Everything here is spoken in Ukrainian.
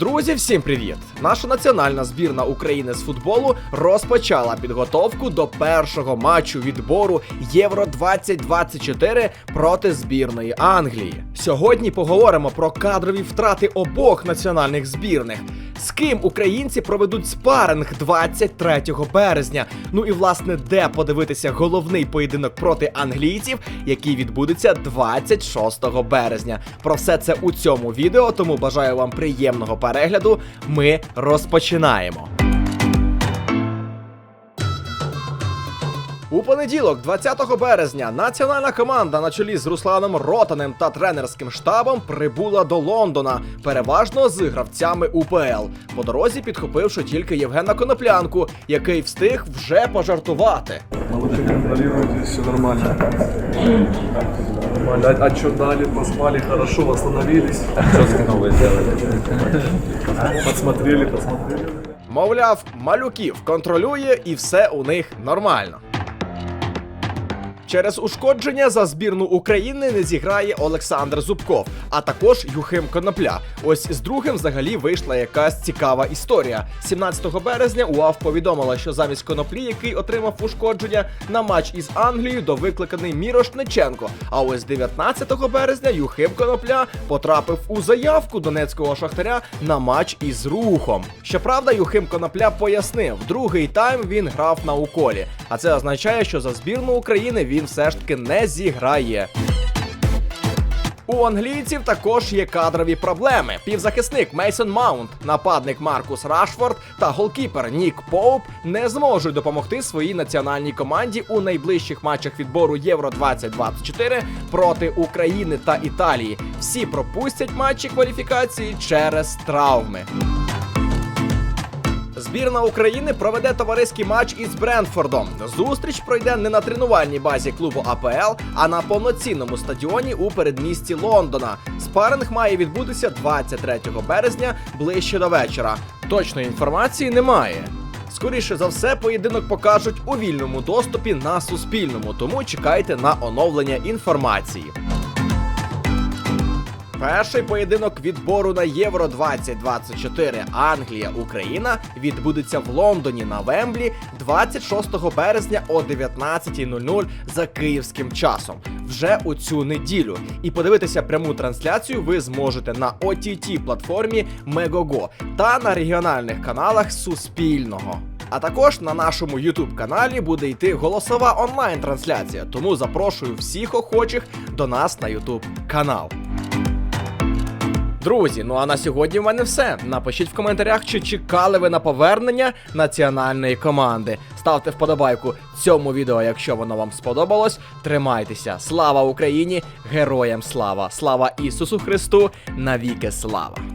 Друзі, всім привіт! Наша національна збірна України з футболу розпочала підготовку до першого матчу відбору Євро 2024 проти збірної Англії. Сьогодні поговоримо про кадрові втрати обох національних збірних. З ким українці проведуть спаринг 23 березня. Ну і власне, де подивитися головний поєдинок проти англійців, який відбудеться 26 березня. Про все це у цьому відео, тому бажаю вам приємного перегляду. Ми розпочинаємо. У понеділок, 20 березня, національна команда на чолі з Русланом Ротанем та тренерським штабом прибула до Лондона, переважно з гравцями УПЛ. По дорозі підхопивши тільки Євгена Коноплянку, який встиг вже пожартувати. Контролируют, здесь все нормально. Нормально. А, что дали, поспали, хорошо, восстановились. Что новое сделали? Подсмотрели, посмотрели. Мовляв, малюків контролює і все у них нормально. Через ушкодження за збірну України не зіграє Олександр Зубков, а також Юхим Конопля. Ось з другим взагалі вийшла якась цікава історія. 17 березня УАВ повідомила, що замість коноплі, який отримав ушкодження, на матч із Англією довикликаний Мірош Неченко. А ось 19 березня Юхим Конопля потрапив у заявку донецького шахтаря на матч із рухом. Щоправда, Юхим Конопля пояснив, другий тайм він грав на уколі. А це означає, що за збірну України він все ж таки не зіграє. У англійців також є кадрові проблеми. Півзахисник Мейсон Маунт, нападник Маркус Рашфорд та голкіпер Нік Поуп не зможуть допомогти своїй національній команді у найближчих матчах відбору Євро 2024 проти України та Італії. Всі пропустять матчі кваліфікації через травми. Збірна України проведе товариський матч із Брентфордом. Зустріч пройде не на тренувальній базі клубу АПЛ, а на повноцінному стадіоні у передмісті Лондона. Спаринг має відбутися 23 березня ближче до вечора. Точної інформації немає. Скоріше за все, поєдинок покажуть у вільному доступі на Суспільному, тому чекайте на оновлення інформації. Перший поєдинок відбору на Євро 2024 Англія Україна відбудеться в Лондоні на Вемблі 26 березня о 19.00 за київським часом. Вже у цю неділю. І подивитися пряму трансляцію ви зможете на OTT платформі Megogo та на регіональних каналах Суспільного. А також на нашому YouTube каналі буде йти голосова онлайн-трансляція, тому запрошую всіх охочих до нас на YouTube канал. Друзі, ну а на сьогодні в мене все. Напишіть в коментарях, чи чекали ви на повернення національної команди. Ставте вподобайку цьому відео, якщо воно вам сподобалось. Тримайтеся. Слава Україні! Героям слава! Слава Ісусу Христу! Навіки слава!